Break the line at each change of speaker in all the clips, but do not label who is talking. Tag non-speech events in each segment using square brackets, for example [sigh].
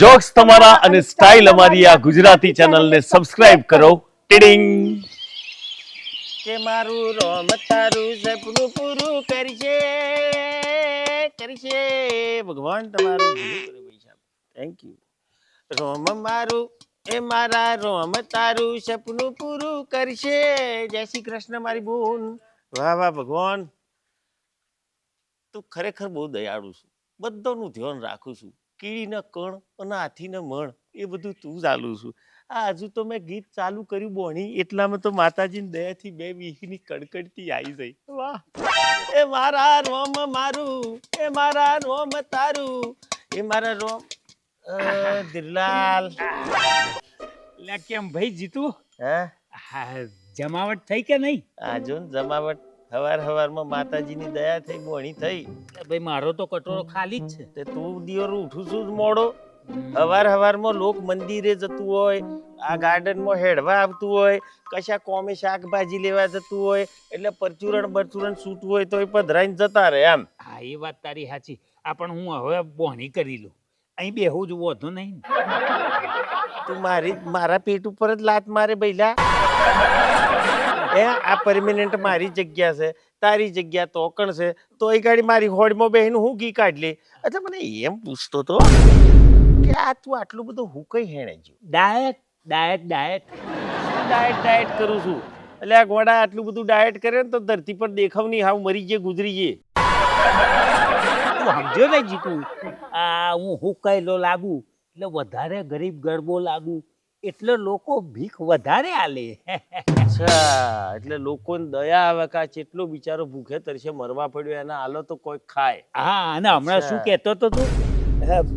Jokes તમારા અને style અમારી આ ગુજરાતી ચેનલને સબસ્ક્રાઇબ કરો. ટીડિંગ.
કે મારું રોમ તારું સપનું પૂરું કરશે કરશે ભગવાન તમારું થેન્ક યુ રોમ મારું, એ મારા રોમ તારું સપનું પૂરું કરશે જય શ્રી કૃષ્ણ મારી બોન. વાહ વાહ, ભગવાન. તું ખરેખર બહુ દયાળુ છું. બધાનું ધ્યાન રાખું છું. કીડીને કણ અને હાથીના મણ એ બધું તું ચાલુ છું. આ હજુ તો મેં ગીત ચાલુ કર્યું બોણી એટલામાં તો માતાજીની દયાથી બે વીહની કડકડતી આવી જઈ. વાહ! એ મારા રોમ મારું એ મારા રોમ તારું એ મારા રોમ દિલાલ
લે કેમ ભાઈ જીતું?
હે?
જમાવટ થઈ કે નહીં?
આ જો જમાવટ હવાર હવારમાં માતાજીની દયા થઈ બોણી થઈ.
ભાઈ મારો તો કટોરો ખાલી જ છે.
તે તું દિયોર ઉઠું છું જ મોડો. હવાર હવારમાં લોક મંદિરે જતું હોય આ ગાર્ડનમાં હેડવા આવતું હોય કશા કોમે શાકભાજી લેવા જતું હોય એટલે પરચુરણ બરચુરણ છૂટું હોય તો એ પધરાઈને જતા રહે એમ.
હા એ વાત તારી સાચી. આ પણ હું હવે બોણી કરી લઉં. અહીં બેહું જ વધુ નહીં.
તું મારી મારા પેટ ઉપર જ લાત મારે બૈલા. એ આ પરમિનન્ટ મારી જગ્યા છે તારી જગ્યા તોકણ છે તો એ ગાડી મારી હોડમાં બેહીને હું ઘી કાઢ લે અચ્છા મને એમ પૂછતો તો કે આ તું આટલું બધું હું કઈ હેણે જ્યું
diet diet diet
diet diet કરું છું. એટલે આ ગોડા આટલું બધું ડાયટ કરે ને તો ધરતી પર દેખાવ નહીં હાવ મરી જે ગુજરી જે
તું સમજ્યો ને જીતું? આ હું હુકાયેલો લાગુ એટલે વધારે ગરીબ ગરબો લાગુ. એટલે લોકો ભીખ વધારે આલે.
અચ્છા એટલે લોકોને દયા આવે કે આ ચેટલો બિચારો ભૂખે તરસે મરવા પડ્યો એના આલો તો કોઈ ખાય.
હા અને હમણાં શું કહેતો તો તું?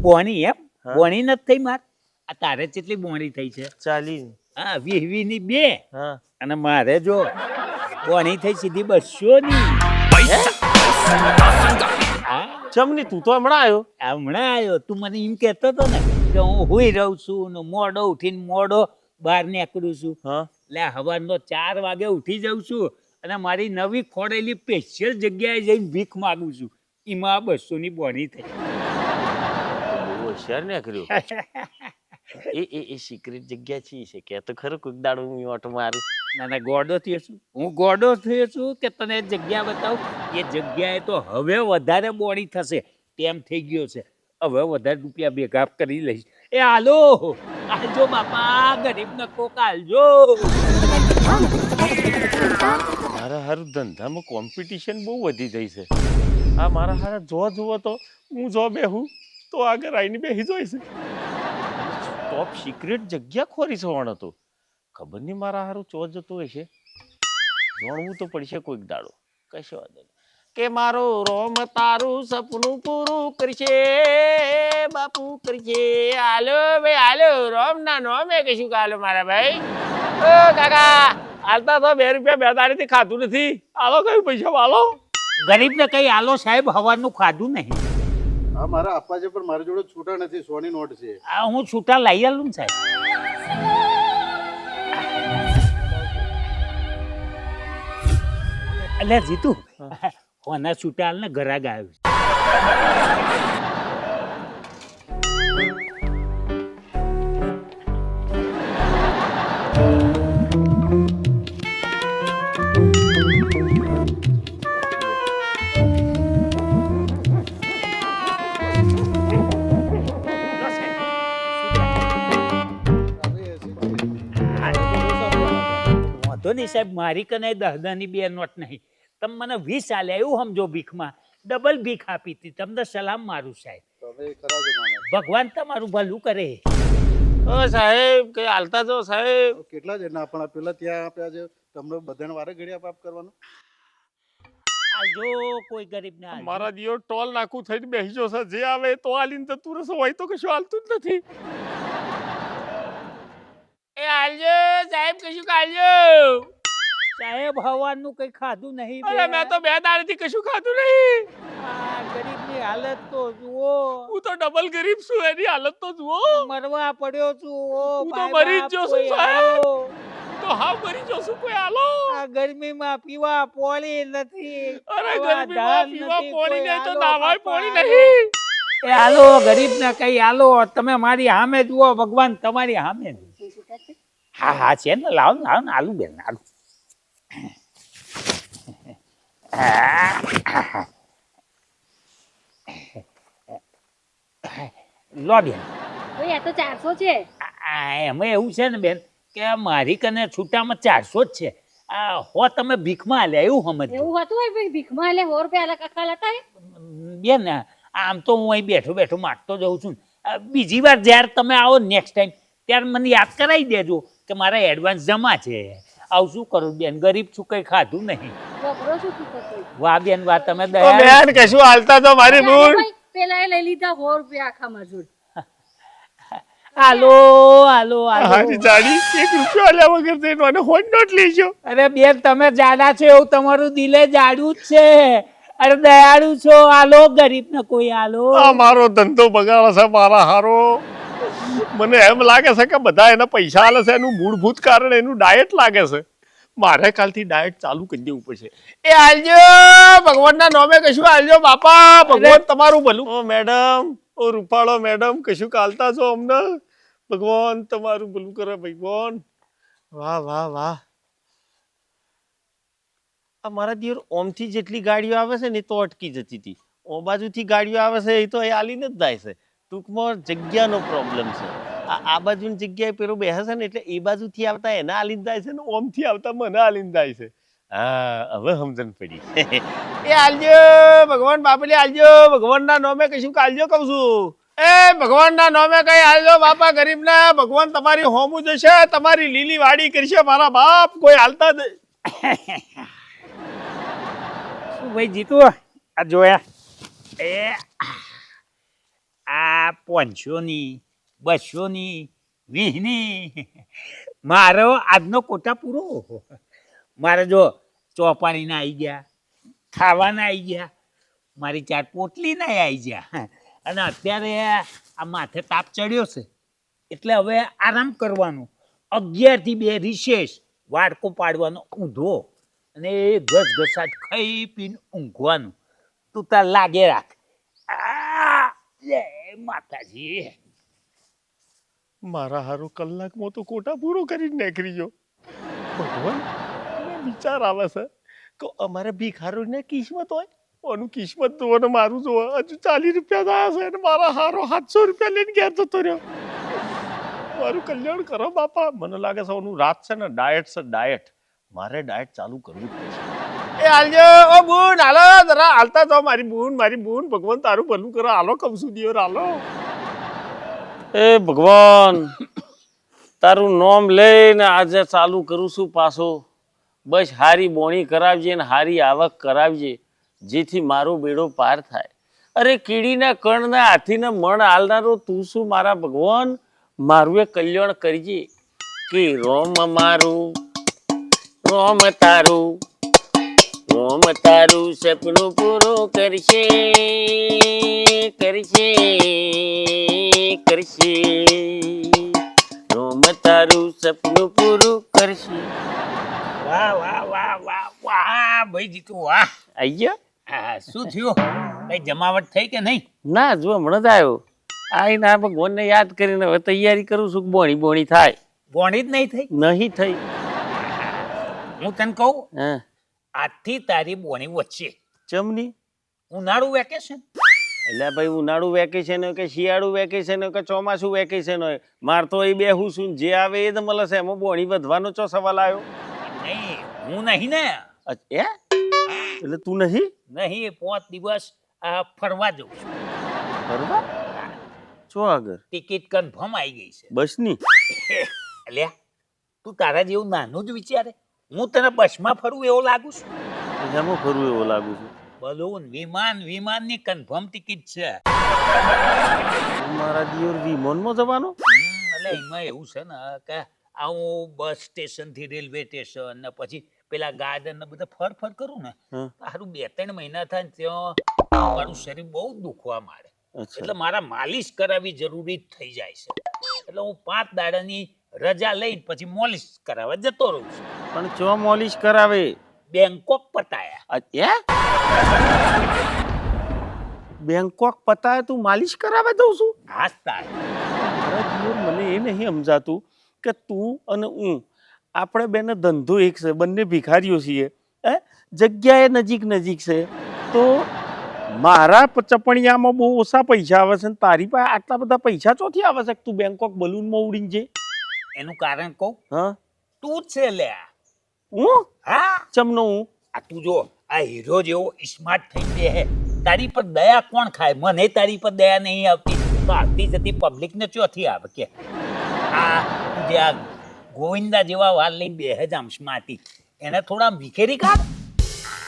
બોણી એમ? બોણી નથી થઈ માર? આ તારે કેટલી બોણી થઈ છે?
ચાલી
હા વીહ વીહની બે.
હા.
અને મારે જો બોણી થઈ સીધી બસો ની.
ચમની તું તો હમણાં આવ્યો?
હમણાં આવ્યો. તું મને એમ કહેતો હતો ને કે હું હુઈ રહું છું ને મોડો ઉઠીને મોડો બહાર નીકળું છું. એટલે સવારનો ચાર વાગે ઉઠી જાઉં છું અને મારી નવી ખોડેલી સ્પેશિયલ જગ્યાએ જઈને ભીખ માગું છું. એમાં બસો બસોની બોની થઈ.
હોશિયાર ને કર્યો એ એ એ સિક્રેટ જગ્યા છે છે? કે તો ખરું કોઈક દાડો હું ઓટો મારું.
ના ના ગોડો થયો છું. હું ગોડો થયો છું કે તને જગ્યા બતાવું? એ જગ્યાએ તો હવે વધારે બોડી થશે. તેમ થઈ ગયો છે. હવે વધારે રૂપિયા ભેગા કરી લઈશ. એ હાલો. આલજો બાપા, ગરીબ ન કોક આલજો
મારા હારું ધંધામાં કોમ્પિટિશન બહુ વધી ગઈ છે. આ મારા હારા જો જુઓ તો હું જો બેહું તો આગળ આવીને બેહી જોઈશ ટોપ સિક્રેટ જગ્યા ખોરી સવાણ હતો. ખબર નહીં મારા હારું ચો જતો હશે જોણવું તો પડશે કોઈક દાડો. કશો વાંધો નહીં. કે મારો રોમ તારું સપનું પૂરું કરશે બાપુ કરશે. હાલો ભાઈ હાલો. રોમ ના નોમે કશું કાલો મારા ભાઈ. ઓ કાકા હાલતા તો બે રૂપિયા બેથી ખાધું નથી. આલો કયું પૈસા વાલો?
ગરીબને કઈ આલો સાહેબ હવાનું ખાધું નહીં.
હા મારા આપવા છે પણ મારી જોડે છૂટા નથી સોની નોટ છે.
આ હું છૂટા લઈ આલું ને સાહેબ. એટલે જીતું. હોના છૂટા હાલ ને ઘરા ગાયું વાંધો નહીં સાહેબ, મારી કને દહદાની બે નોટ નહીં. તમે મને વીસ આલ્યા એવું સમજો ભીખમાં. ડબલ ભીખ આપી હતી. તમને સલામ મારું સાહેબ. ભગવાન તમારું ભલું કરે.
ઓ સાહેબ કે હાલતા જો સાહેબ?
કેટલા જણા પણ પેલા ત્યાં આપ્યા છે. તમને બધાને વારે ઘડિયા પાપ કરવાનું?
આજો કોઈ ગરીબ ને
મારા દિયો ટોલ નાખું થઈને બેસી જશે જે આવે તો આલીને જતું રહેશે. હોય તો કશું હાલતું જ નથી. એ હાલજો સાહેબ કશું હાલજો
સાહેબ હવાનું કઈ ખાધું નહીં
અરે મેં તો બે દાડેથી કશું ખાધું નહીં.
આ ગરીબની હાલત તો જુઓ.
હું તો ડબલ ગરીબ છું એની હાલત તો જુઓ.
મરવા પડ્યો છું ઓ
હું તો મરી જ જો છું, સાહેબ. તો હા મરી જશું કોઈ આલો
આ ગરમીમાં પીવા પોળી નથી.
અરે ગરમીમાં પીવા
પોળી
નહીં તો નાવાય
પોળી
નહીં.
એ આલો ગરીબ ને કઈ આલો તમે મારી સામે જુઓ ભગવાન તમારી સામે હા હા છે ને લાવ ને લાવ ને આલુ બેન આલુ લો બેન
ભાઈ આ તો ચારસો છે.
એમાં એવું છે ને બેન કે મારી કને છૂટામાં ચારસો જ છે. આ હો તમે ભીખમાં આલ્યા એવું સમજ
એવું હતું હોય ભાઈ ભીખમાં આલે સો રૂપિયા અલગ અકાલ હતા
બેન આમ તો હું અહીં બેઠો બેઠો માગતો જઉં છું બીજી વાર જ્યારે તમે આવો નેક્સ્ટ ટાઈમ ત્યારે મને યાદ કરાવી દેજો કે મારા એડવાન્સ જમા છે. આવું શું કરું? બેન ગરીબ છું કઈ ખાધું નહીં? વાહ બેન વાહ તમે દયા
બેન કશું હાલતા તો મારી
ભૂલ. પેલા એ લઈ લીધા સો રૂપિયા આખા મજૂર.
હાલો હાલો હાલો.
જાડી એક રૂપિયો આલ્યા વગર જઈને મને હોટ નોટ લેજો
અરે બેન તમે જાડા છો એવું તમારું દિલે જાડું જ છે. અરે દયાળુ છો. આલો ગરીબ ને કોઈ આલો
આ મારો ધંધો બગાડે છે મારા હારો. મને એમ લાગે છે કે બધા એના પૈસા આલે છે એનું મૂળભૂત કારણ એનું ડાયટ લાગે છે. મારે કાલથી ડાયટ ચાલુ કરી દેવું પડશે. એ આલજો ભગવાનના નામે કશું આલજો બાપા ભગવાન તમારું ભલું. ઓ મેડમ ઓ રૂપાળો મેડમ કશું કાલતા છો અમને? ભગવાન તમારું ભલું કરે ભગવાન. વાહ વાહ વાહ. આ મારા દિયર ઓમથી જેટલી ગાડીઓ આવે છે ને એ તો અટકી જતી હતી. ઓ બાજુથી ગાડીઓ આવે છે એ તો એ આલીને જ જાય છે. ટૂંકમાં જગ્યાનો પ્રોબ્લેમ છે. આ બાજુની જગ્યાએ પેલો બેસે ને એટલે એ બાજુથી આવતા એને આલીને જાય છે ને ઓમથી આવતા મને આલીને જાય છે. હા, હવે સમજણ પડી. [laughs] એ આલજો, ભગવાન બાપલે આલજો, ભગવાનના નામે કશું કાલજો કહું છું. એ ભગવાનના નામે કઈ આલજો બાપા, ગરીબના, ભગવાન તમારી હોમું જશે, તમારી લીલી વાડી કરશે, મારા બાપ કોઈ હાલતા
શું ભાઈ જીતું? આ જોયા. એ આ પાંચસોની બસોની વીસની મારો આજનો કોટા પૂરો. મારે જો ચોપાણીના આવી ગયા ખાવાના આવી ગયા મારી ચાર પોટલીના આવી ગયા. અને અત્યારે આ માથે તાપ ચડ્યો છે. એટલે હવે આરામ કરવાનો. અગિયારથી બે રિશેષ વાડકો પાડવાનો ઊંધો. અને એ ઘસ ઘસાટ ખાઈ પીને ઊંઘવાનું. તું તાર લાગે રાખ. આ, માતાજી.
મારા હારું કલાકમાં તો કોટા પૂરો કરીને નીકળી ગયો. ભગવાન વિચાર આવે છે કે અમારે ને કિસ્મત હોય, ઓનું કિસ્મત તો ને મારું જુઓ. હજુ ચાલીસ રૂપિયા થયા છે અને મારા હારો સાતસો રૂપિયા લઈને ઘેર જતો રહ્યો. મારું કલ્યાણ કરો બાપા. મને લાગે છે ઓનું રાત છે ને ડાયટ છે, ડાયટ. મારે ડાયટ ચાલુ કરવું જ પડશે. એ હાલજો ઓ બૂન, હાલો, જરા હાલતા જાઓ, મારી બૂન મારી બૂન, ભગવાન તારું ભલું કરો, હાલો, કમ સુધી હાલો. એ ભગવાન, તારું નામ લઈને આજે ચાલુ કરું છું પાછો. બસ હારી બોણી કરાવજે ને હારી આવક કરાવજે, જેથી મારો બેડો પાર થાય. અરે, કીડીના કણના હાથીને મણ હાલનારો તું શું મારા ભગવાન? મારું એ કલ્યાણ કરજે. કે રોમ મારું, રોમ તારું રોમ તારું સપનું પૂરું કરશે કરશે કરશે. ઓમ તારું સપનું પૂરું કરશે.
વાહ વાહ વાહ વાહ વાહ ભાઈ જીતું વાહ.
આઈ
હા શું થયું? કઈ જમાવટ થઈ કે નહીં?
ના જો હમણાં જ આવ્યો આઈને આ ભગવાનને યાદ કરીને હવે તૈયારી કરું છું બોણી બોણી થાય.
બોણી જ નહીં થઈ?
નહીં થઈ.
હું તને કહું?
હા.
આજથી તારી બોણી વચ્ચે.
ચમની?
ઉનાળું વેકેશન
એટલે ભાઈ ઉનાળું વેકેશન હોય કે શિયાળું વેકેશન હોય કે ચોમાસું વેકેશન હોય? માર તો એ બેહું શું જે આવે એ જ મળશે છે. એમાં બોણી વધવાનો ચો સવાલ આવ્યો?
નહીં હું નહીં ને.
એ એટલે તું નહીં?
નહીં પાંચ દિવસ આ ફરવા જઉં છું.
ફરવા? ચો આગળ?
ટિકિટ કન્ફર્મ આવી ગઈ છે.
બસની?
અલ્યા તું તારા જેવું નાનું જ વિચારે? હું તને બસમાં ફરું એવો લાગુ છું?
એમાં ફરવું એવો લાગુ છું.
બલૂન વિમાન વિમાનની કન્ફર્મ ટિકિટ છે.
મારા દિયોર વિમાનમાં જવાનો?
એટલે એમાં એવું છે ને કે આવું બસ સ્ટેશનથી રેલવે સ્ટેશન ને પછી પેલા ગાર્ડન ને બધા ફર ફર કરું ને. સારું બે ત્રણ મહિના થાય ત્યાં મારું શરીર બહુ દુખવા માંડે. એટલે મારા માલિશ કરાવવી જરૂરી થઈ જાય છે. એટલે હું પાંચ દાડાની રજા લઈને પછી મોલિશ કરાવવા જતો રહું છું.
પણ જો મોલિશ કરાવે.
બેંકોક પતાયા.
એ બેંકોક પતાયા તું માલિશ કરાવે દઉં છું?
હાસ તાર
મારા જીવન મને એ નહીં સમજાતું કે તું અને હું આપણે બેને ધંધો એક છે બંને ભિખારીઓ છીએ. હે? જગ્યાએ નજીક નજીક છે. તો મારા ચપણિયામાં બહુ ઓછા પૈસા આવે છે ને તારી પાસે આટલા બધા પૈસા ચોથી આવે છે તું બેંકોક બલૂનમાં ઉડીને જે?
એનું કારણ કહું?
હા.
તું જ છે લે
હું?
હા?
ચમનો હું?
આ તું જો આ હીરો જેવો સ્માર્ટ થઈ બે હે. તારી પર દયા કોણ ખાય? મને તારી પર દયા નહીં આવતી. તો આવતી જતી પબ્લિક ને ચોથી આવે કે? આ જે આ ગોવિંદા જેવા વાલ લઈને બે જ આમ સ્માર્ટી એને થોડા વિખેરી કાઢ.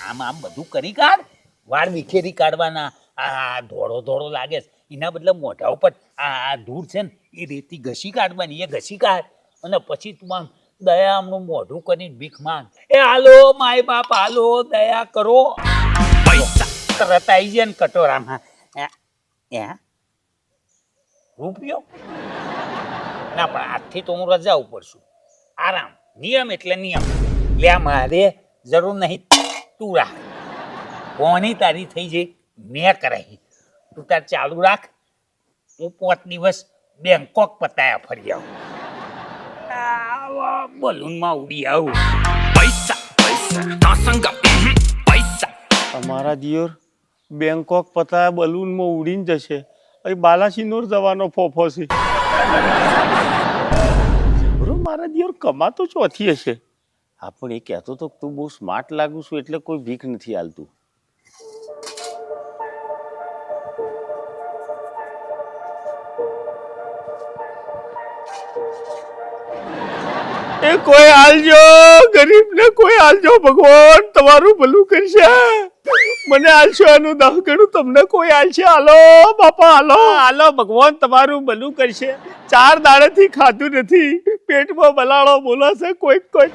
આમ આમ બધું કરી કાઢ. વાળ વિખેરી કાઢવાના. આ ધોળો ધોળો લાગે છે. એના બદલે મોઢા ઉપર આ આ ધૂળ છે ને એ રેતી ઘસી કાઢવાની એ ઘસી કાઢ. અને પછી તું આમ દયા આમનું મોઢું કરીને ભીખ માંગ. એ હાલો માય બાપ હાલો દયા કરો. પૈસા. તરત આવી જાય ને કટોરામાં. રૂપિયો? ના પણ આજથી તો હું રજા ઉપર છું આરામ. નિયમ એટલે નિયમ. લે મારે જરૂર નહીં. તું રાખ. કોની તારી થઈ જઈ મેં કરાવી તું તાર ચાલુ રાખ. હું પાંચ દિવસ બેંકોક પતાયા ફરી આવા. બલૂનમાં ઉડી આવું.
અમારા દિયોર બેંકોક પતા બલૂનમાં ઉડીને જશે. અહીં બાલાસિનોર જવાનો ફોફો છે. બરો મારા દિયોર કમાતો ચોથી હશે. હા પણ એ કહેતો તો તું બહુ સ્માર્ટ લાગુ છું એટલે કોઈ ભીખ નથી હાલતું. એ કોઈ હાલજો ગરીબને કોઈ હાલજો ભગવાન તમારું ભલું કરશે. મને હાલશો એનું દહ ગણું તમને કોઈ હાલશે હાલો બાપા હાલો હાલો ભગવાન તમારું ભલું કરશે. ચાર દાડેથી ખાધું નથી. પેટમાં બલાડો બોલાશે કોઈક કોઈક.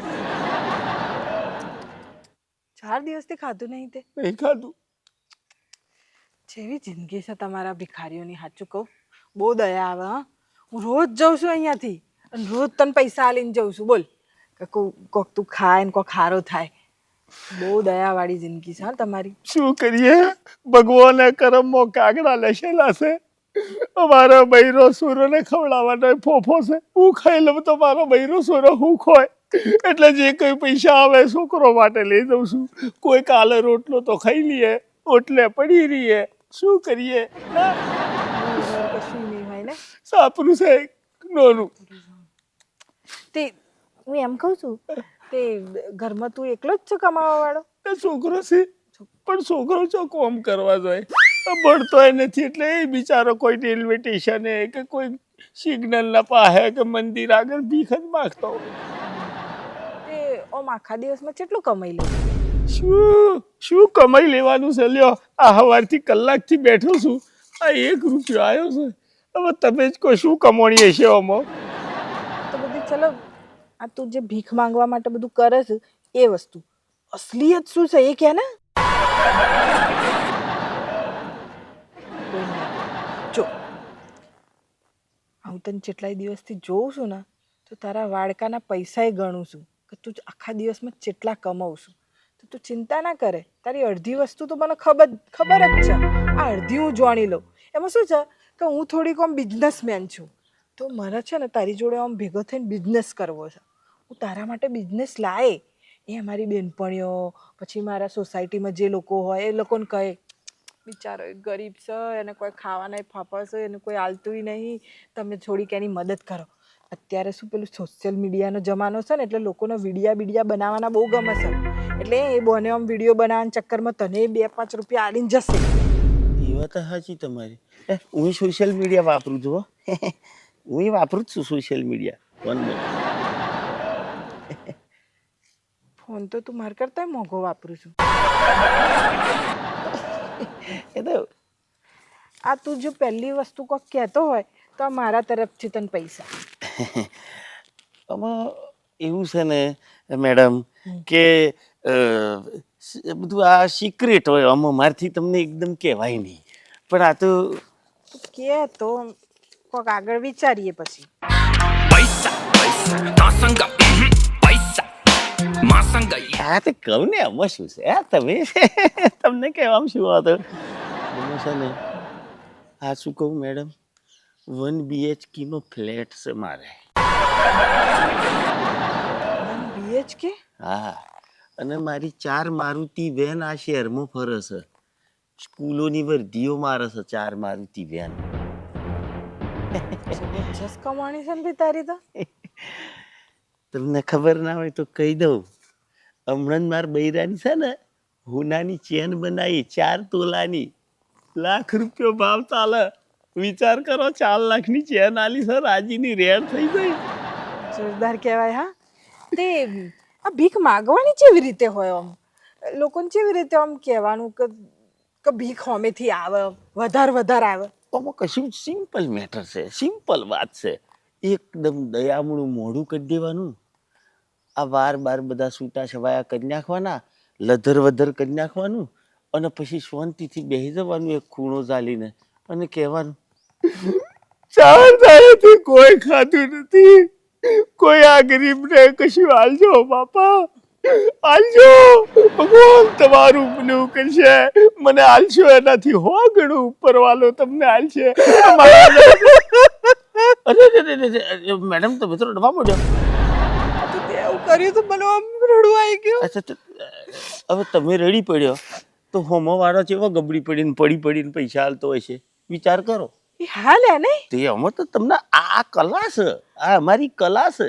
ચાર દિવસથી ખાધું નહીં તે?
નહીં ખાધું.
જેવી જિંદગી છે તમારા ભિખારીઓની સાચું કહું. બહુ દયા આવે હા. હું રોજ જઉં છું અહીંયાથી. અને રોજ તને પૈસા લઈને જઉં છું. બોલ. કે કોક તું ખાય ને કોક હારો થાય. બહુ દયાવાળી જિંદગી છે હા તમારી.
શું કરીએ? ભગવાને કરમમાં કાગડા લેશેલા છે. અમારો બૈરો સુરોને ખવડાવવાનો ફોફો છે. હું ખાઈ લઉં તો મારો બૈરો સુરો હું ખોય એટલે જે કઈ પૈસા આવે છોકરો માટે લઈ જઉં છું. કોઈ કાલે રોટલો તો ખાઈ લઈએ. ઓટલે પડી રહીએ. શું કરીએ? સાપરું છે નોનું.
તે હું એમ કહું છું તે ઘરમાં તું એકલો જ છો કમાવા વાળો
એ છોકરો છે પણ છોકરો છો કોમ કરવા જોઈએ ભણતો નથી એટલે એ બિચારો કોઈ રેલવે સ્ટેશને કે કોઈ સિગ્નલના પાસે કે મંદિર આગળ ભીખ જ માગતો
તે ઓમ આખા દિવસમાં કેટલું કમાઈ લે?
શું? શું કમાઈ લેવાનું છે? લ્યો આ સવારથી કલાકથી બેઠો છું. આ એક રૂપિયો આવ્યો છે. હવે તમે જ કોઈ શું કમાણી હશે આમાં?
તો બધી ચલો આ તું જે ભીખ માંગવા માટે બધું કરે છે, એ વસ્તુ. અસલિયત શું છે એ કે ને? જો, હું તને જેટલાય દિવસથી જોઉં છું ને, તો તારા વાડકાના પૈસાય ગણું છું કે તું આખા દિવસમાં જેટલા કમાવું છું. તો તું ચિંતા ના કરે. તારી અડધી વસ્તુ તો મને ખબર ખબર જ છે. આ અડધી હું જાણી લઉં. એમાં શું છે? કે હું થોડીક આમ બિઝનેસમેન છું. તો મારે છે ને તારી જોડે આમ ભેગો થઈને બિઝનેસ કરવો છે. હું તારા માટે બિઝનેસ લાવે એ અમારી બેનપણીઓ, પછી મારા સોસાયટીમાં જે લોકો હોય, એ લોકોને કહે, બિચારો ગરીબ છે, એને કોઈ ખાવાના ફાફા છે એને કોઈ આલતું નહીં. તમે થોડીક એની મદદ કરો. અત્યારે શું પેલું સોશિયલ મીડિયાનો જમાનો છે ને, એટલે લોકોને વિડીયા બીડિયા બનાવવાના બહુ ગમે છે. એટલે એ બોને આમ વીડિયો બનાવવાના ચક્કરમાં તને બે પાંચ રૂપિયા આલીને જશે.
એ વાત સાચી તમારી. હું સોશિયલ મીડિયા વાપરું છું [laughs] હો. એ વાપરું જ છું સોશિયલ મીડિયા ફોન
ફોન તો તું માર કરતા મોંઘો વાપરું છું.
એ તો
આ તું જો પહેલી વસ્તુ કોક કહેતો હોય તો આ મારા તરફથી તને પૈસા.
આમાં એવું છે ને મેડમ કે અ, સ- બધું આ સિક્રેટ હોય આમાં મારથી તમને એકદમ કહેવાય નહીં. પણ આ તો
તું કે તો કોક આગળ વિચારીએ પછી.
આ તો કહું ને આમાં શું છે? આ તમે [laughs] તમને કહેવામાં શું મને છે ને આ શું કહું મેડમ? વન બીએચકી નો ફ્લેટ છે મારે.
બીએચકે
હા. અને મારી ચાર મારુતિ વેન આ શહેરમાં ફરે છે. સ્કૂલોની વર્ધીઓ મારે છે ચાર મારુતિ વેન.
જબરજસ્ત કમાણી છે ને તારી તો?
તમને ખબર ના હોય તો કહી દઉં. હમણાં જ મારા બૈરાની છે ને હુનાની ચેન બનાવી ચાર તોલાની. લાખ રૂપિયો ભાવ ચાલે. વિચાર કરો ચાર લાખની ચેન આલી છે રાજીની રેડ થઈ ગઈ.
જોરદાર કહેવાય હા? તે આ ભીખ માગવાની કેવી રીતે હોય આમ? લોકોને કેવી રીતે આમ કહેવાનું કે કે ભીખ હોમેથી આવે વધારે વધારે આવે?
આમાં કશું સિમ્પલ મેટર છે. સિમ્પલ વાત છે. એકદમ દયામણું મોઢું કરી દેવાનું. આ વાર બાર બધા છૂટા છવાયા કરી નાખવાના, લધર વધર કરી નાખવાનું અને પછી શાંતિથી બેસી જવાનું એક ખૂણો ચાલીને અને કહેવાનું ચાર દાડાથી કોઈ ખાધું નથી. કોઈ આ ગરીબને કશું હાલજો બાપા. આલજો ભગવાન તમારું પેલું કરશે મને આલશો એનાથી. હો ગણું ઉપરવાલો તમને આલશે. અરે મેડમ તમે તો રડવા માંડ્યો.
મોડ્યો એવું કર્યું તો મને આમ રડવું આવી ગયું.
અચ્છા હવે તમે રડી પડ્યો. તો હોમો વાળો જેવો ગબડી પડીને પડી પડીને પૈસા હાલતો હોય છે. વિચાર કરો.
એ હા લે ને.
તે અમે તો તમને આ કલા છે. આ અમારી કલા છે.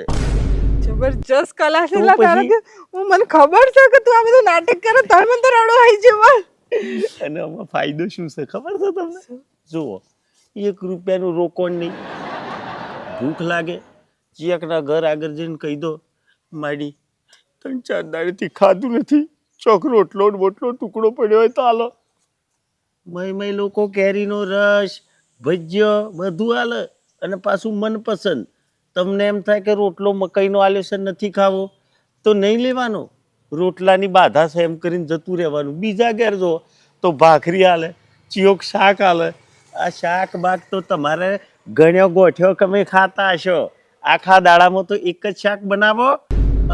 જબરજસ્ત કલા છે
તો
લા કે હું મને ખબર છે કે તું આ બધું નાટક કરે તાર મને તો રડો આવી જવા
અને આમાં ફાયદો શું છે? ખબર છે તમને? જુઓ એક રૂપિયાનું રોકણ નહીં. ભૂખ લાગે. ચિયકના ઘર આગળ જઈને કહી દો માડી ત્રણ ચાર દાડેથી ખાધું નથી. ચોક રોટલો ને બોટલો ટુકડો પડ્યો હોય તો હાલો મય મય લોકો કેરીનો રસ ભજ્ય બધું હાલે અને પાછું મનપસંદ. તમને એમ થાય કે રોટલો મકાઈનો આલ્યો છે, નથી ખાવો? તો નહીં લેવાનો. રોટલાની બાધા છે, એમ કરીને જતું રહેવાનું. બીજા ઘેર જો તો ભાખરી હાલે ચિયોક શાક હાલે આ શાક બાક તો તમારે ગણ્યો ગોઠ્યો અમે ખાતા હશો. આખા દાડામાં તો એક જ શાક બનાવો.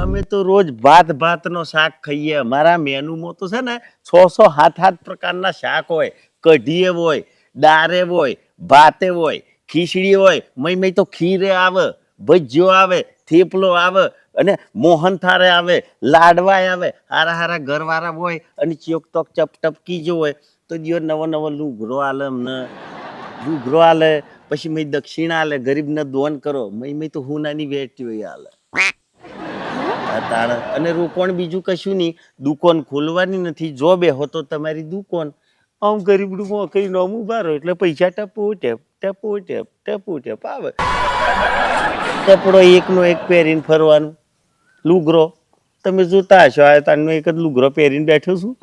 અમે તો રોજ ભાત ભાતનો શાક ખાઈએ. અમારા મેનુમાં તો છે ને છ સો હાથ હાથ પ્રકારના શાક હોય. કઢીએ હોય, દારે હોય, ભાતે હોય, ખીચડી હોય. મય મય તો ખીરે આવે. ભજીયો આવે, થેપલો આવે અને મોહન થારે આવે, લાડવાય આવે. હારા હારા ઘરવાળા હોય અને ચોક તોક ચપ ટપકી જો હોય, તો દિયો નવો નવો લુઘરો આલે અમને. લુઘરો આલે, પછી મય દક્ષિણા આલે, ગરીબને દોન કરો. મય મય તો હુનાની વેટી હોય આલે. તાણે. અને રોકોણ બીજું કશું નહીં. દુકાન ખોલવાની નથી. જો બેહો તો તમારી દુકાન. આમ ગરીબડું મોકરી નોમું બારો એટલે પૈસા ટપો, ટેપ ટપો ટેપ ટપો, ટેપ, આવે. કપડો એકનો એક પહેરીને ફરવાનું. લુગરો તમે જોતા હશો આ તારનો એક જ લુગરો પહેરીને બેઠો છું.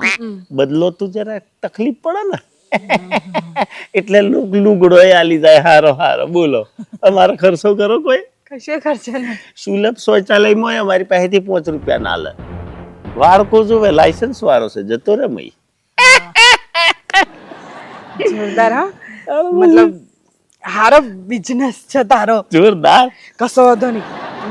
બદલો તો જરા તકલીફ પડે ને. એટલે લુગ- લુગડો એ આલી જાય હારો હારો. બોલો અમારો ખર્ચો કરો કોઈ?
કશે ખર્ચે નહીં.
સુલભ શૌચાલયમાં અમારી પાસેથી પાંચ રૂપિયા ના લે વાળકો જોવે લાયસન્સ વાળો છે જતો રે મય.
જોરદાર હા. મતલબ હારો બિઝનેસ છે તારો.
જોરદાર.
કશો વાંધો નહીં.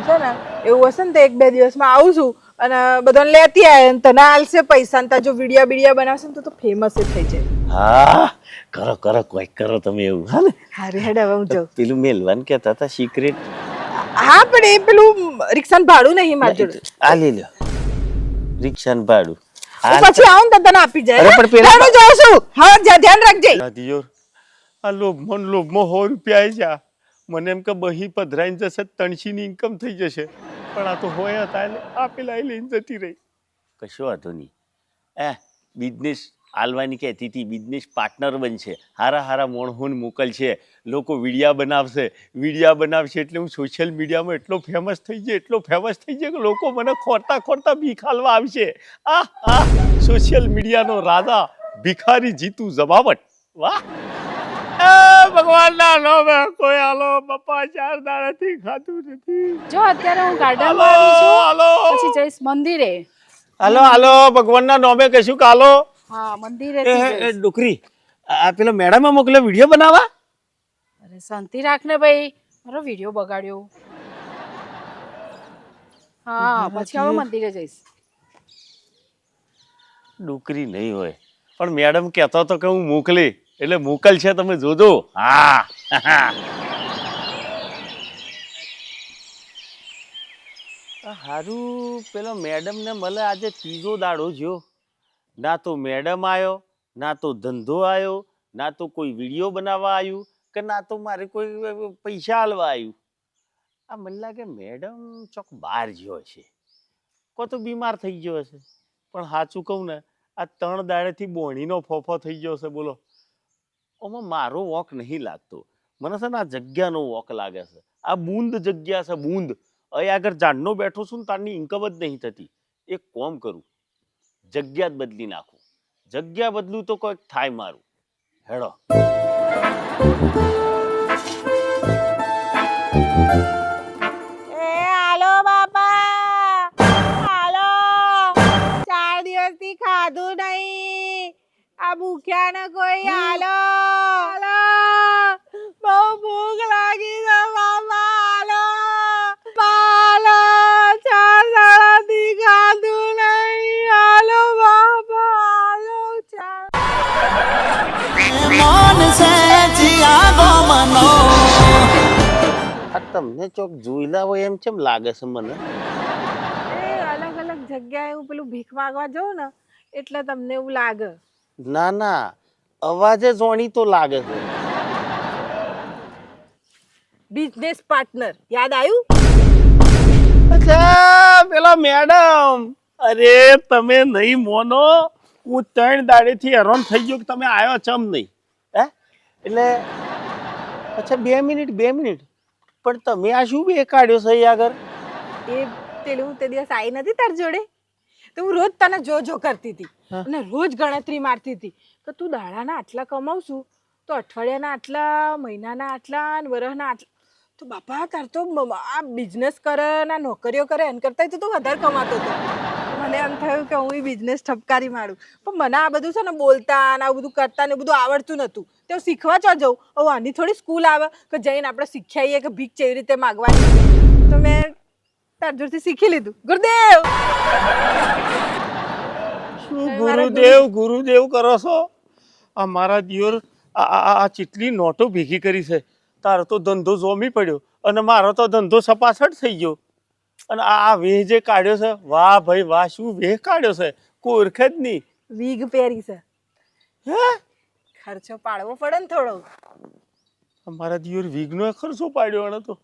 છે ને એવું હશે ને તો એક બે દિવસમાં આવું છું અને બધાને લેતી આવે અને તને આલશે પૈસા ને તાર જો વિડિયા બીડિયા બનાવશે ને તો તો ફેમસ થઈ જાય.
હા કરો કરો કોઈ કરો તમે એવું હા ને?
હારે હેડ હવે હું જાઉં.
પેલું મેલવાન કહેતા હતા સિક્રેટ
હા પણ એ પેલું રિક્ષાનું ભાડું નહીં મારી જોડે.
આ લઈ લો રિક્ષાનું ભાડું.
હું પછી આવું ને તને આપી જાય.
પણ પેલા-
હું જાઉં છું. હા જા- ધ્યાન રાખજે.
દિયોર આ લોભમાં લોભમાં સો રૂપિયા આવી જા. મને એમ કે બહી પધરાઈને જશે તણશીની ઇન્કમ થઈ જશે. પણ આ તો હોય હતા એટલે પેલા એ લઈને જતી રહી.
કશો વાંધો નહીં. એ, બિઝનેસ આલવાની કહેતી હતી, બિઝનેસ પાર્ટનર બનશે. હારા હારા મોણહોન મોકલશે લોકો વિડિયા બનાવશે. વિડિયા બનાવશે એટલે હું સોશિયલ મીડિયામાં એટલો ફેમસ થઈ જાય એટલો ફેમસ થઈ જાય કે લોકો મને ખોરતા ખોરતા ભીખાલવા આવશે. આ આ સોશિયલ મીડિયાનો રાજા ભિખારી જીતુ જમાવટ વાહ. ભગવાનના નામે કોઈ હાલો બાપા ચાર દાડાથી ખાધું નથી.
જો અત્યારે હું ગાર્ડનમાં આવી છું
હાલો.
પછી જઈશ મંદિરે.
હાલો હાલો ભગવાનના નોમે કશું કાલો
હા મંદિરે
એ એ આ પેલો મેડમ મોકલ્યો વીડિયો બનાવવા?
અરે શાંતિ રાખ ને ભાઈ. મારો વીડિયો બગાડ્યો. હા પછી હવે મંદિરે જઈશ.
ડુકરી નહીં હોય. પણ મેડમ કહેતો તો કે હું મોકલી. એટલે મોકલશે તમે જોજો. હા. હારું પેલો મેડમ ને મળે આજે ત્રીજો દાડો જ્યો. ના તો મેડમ આવ્યો ના તો ધંધો આવ્યો ના તો કોઈ વીડિયો બનાવવા આવ્યું કે ના તો મારે કોઈ પૈસા આલવા આવ્યું આ મને લાગે મેડમ ચોક બહાર ગયો છે કો તો બીમાર થઈ ગયો હશે. પણ સાચું કહું ને આ ત્રણ દાડેથી બોણીનો ફોફો થઈ ગયો છે બોલો. ઓમાં મારો વોક નહીં લાગતો. મને છે ને આ જગ્યાનો વોક લાગે છે. આ બૂંદ જગ્યા છે, બૂંદ. અહીં આગળ ઝાડનો બેઠો છું ને તારની ઇન્કમ જ નહીં થતી. એક કોમ કરું. જગ્યા જ બદલી નાખું. જગ્યા બદલું તો કોઈક થાય મારું. હેડો.
એ ખાધું નહીં. આ ભૂખ્યા ને કોઈ હાલો? હાલો. બહુ ભૂખ લાગી છે બાપા હાલો. હાલો ચાર દાડાથી ખાધું નહીં. હાલો બાપા હાલો ચાર.
આ તમને ચોક જોઈલા હોય એમ કેમ લાગે છે મને?
એ અલગ અલગ જગ્યાએ હું પેલું ભીખ માંગવા જાઉં ને એટલે તમને એવું લાગે.
ના ના અવાજે જોણી તો લાગે છે.
બિઝનેસ પાર્ટનર યાદ આવ્યું?
અચ્છા પેલા મેડમ અરે તમે નહીં મોનો. હું ત્રણ દાડેથી હેરાન થઈ ગયો કે તમે આવ્યો ચમ નહીં. હે? એટલે અચ્છા બે મિનિટ બે મિનિટ. પણ તમે આ શું બે કાઢ્યો છે આગળ?
એ પેલું હું તે દિવસ આવી નથી તાર જોડે? તો હું રોજ તને જો જો કરતી હતી. અને રોજ ગણતરી મારતી હતી. કે તું દાડાના આટલા કમાવશું તો અઠવાડિયાના આટલા મહિનાના આટલા અને વરસના આટલા. તો બાપા તાર તો આ બિઝનેસ કરે ને નોકરીઓ કરે એમ કરતા તો તું વધારે કમાતો હતો. મને એમ થયું કે હું બિઝનેસ ઠપકારી મારું. પણ મને આ બધું છે ને બોલતા ને આ બધું કરતા ને બધું આવડતું નહોતું. તો હું શીખવા ચો જવું હવે આની થોડી સ્કૂલ આવે કે જઈને આપણે શીખ્યાઈએ કે ભીખ કેવી રીતે માગવાની. તો મેં તાર જોરથી શીખી લીધું. ગુરુદેવ!
શું ગુરુદેવ ગુરુદેવ કરો છો? આ મારા દિયોર આ આ- આ ચીટલી નોટો ભેગી કરી છે. તારો તો ધંધો જોમી પડ્યો અને મારો તો ધંધો સપાસટ થઈ ગયો. અને આ આ વેહ જે કાઢ્યો છે વાહ ભાઈ વાહ શું વેહ કાઢ્યો છે? કોઈ ઓળખે જ નહીં.
વીગ પહેરી છે.
હે?
ખર્ચો પાડવો પડે ને થોડો.
અમારા દિયોર વીઘનો ખર્ચો પાડ્યો એને તો.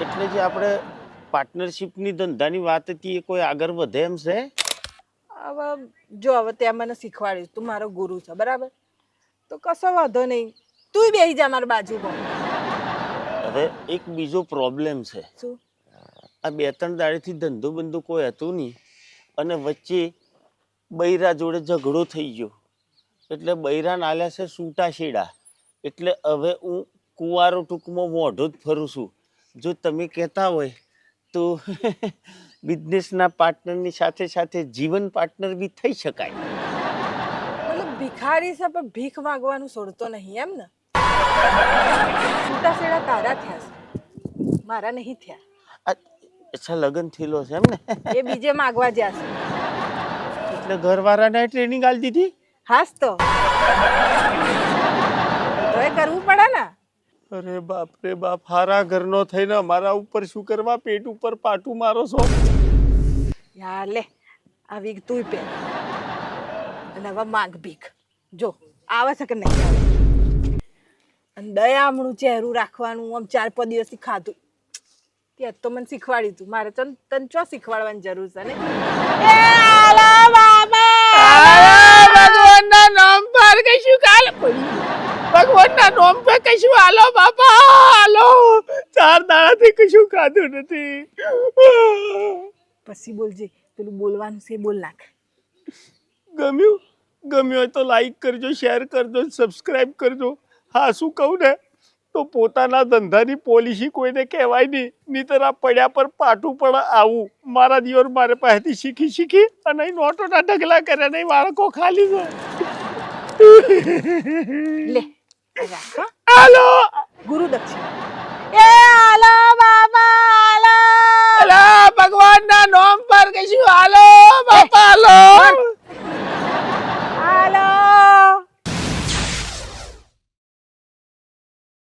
એટલે જે આપણે પાર્ટનરશિપની ધંધાની વાત હતી એ કોઈ આગળ વધે એમ છે?
હવે જો હવે ત્યાં મને શીખવાડ્યું તું મારો ગુરુ છે બરાબર? તો કશો વાંધો નહીં. તું બેસી જા મારી બાજુમાં.
હવે એક બીજો પ્રોબ્લેમ છે.
શું?
આ બે ત્રણ દાડેથી ધંધો બંધો કોઈ હતું નહીં. અને વચ્ચે બૈરા જોડે ઝઘડો થઈ ગયો. એટલે બૈરા નાલ્યા છે સૂટા શેડા એટલે હવે હું કુંવારો ટૂંકમાં મોઢો જ ફરું છું. જો તમે કહેતા હોય તો બિઝનેસના પાર્ટનરની સાથે સાથે જીવન પાર્ટનર બી થઈ શકાય.
મતલબ ભિખારી છે પણ ભીખ માંગવાનું છોડતો નહીં એમ ને? છૂટા છેડા તારા થયા છે. મારા નહીં થયા.
અચ્છા લગ્ન થયેલો છે એમ ને?
એ બીજે માગવા જ્યાં છે.
એટલે ઘરવાળાને ટ્રેનિંગ આલી દીધી?
હાસ તો. કરવું પડે
અરે બાપ રે બાપ હારા ઘરનો થઈને મારા ઉપર શું કરવા? પેટ ઉપર પાટું મારો છો?
યાર લે આ વીક તું પહેર અને હવે માંગ ભીખ. જો આવે છે કે નહીં આવતી? અને દયામણું ચહેરું રાખવાનું આમ ચાર પાંચ દિવસથી ખાધું. ત્યાં તો મને શીખવાડ્યું તું. મારે તને તને ચો શીખવાડવાની જરૂર છે ને? એ હાલો બાબા
ભગવાનના નામ પર કશું કાલ. ભગવાનના નોમ પર કશું હાલો બાપા હાલો. ચાર દાડાથી કશું ખાધું નથી.
પછી બોલજે પેલું બોલવાનું છે બોલ નાખ.
ગમ્યું? ગમ્યું હોય તો લાઈક કરજો શેર કરજો સબસ્ક્રાઇબ કરજો. હા શું કહું ને? તો પોતાના ધંધાની પોલિસી કોઈને કહેવાય નહીં નહીતર આ પડ્યા પર પાટું પણ આવું. મારા દિવસ મારે પાસેથી શીખી શીખી અને નોટોના ઢગલા કર્યા નહીં બાળકો ખાલી છે.
લે આ રાખ હો.
હાલો
ગુરુ દક્ષિણા. એ હાલો બાબા હાલો.
ભગવાન ના નામ પર કશું હાલો બાપા હાલો.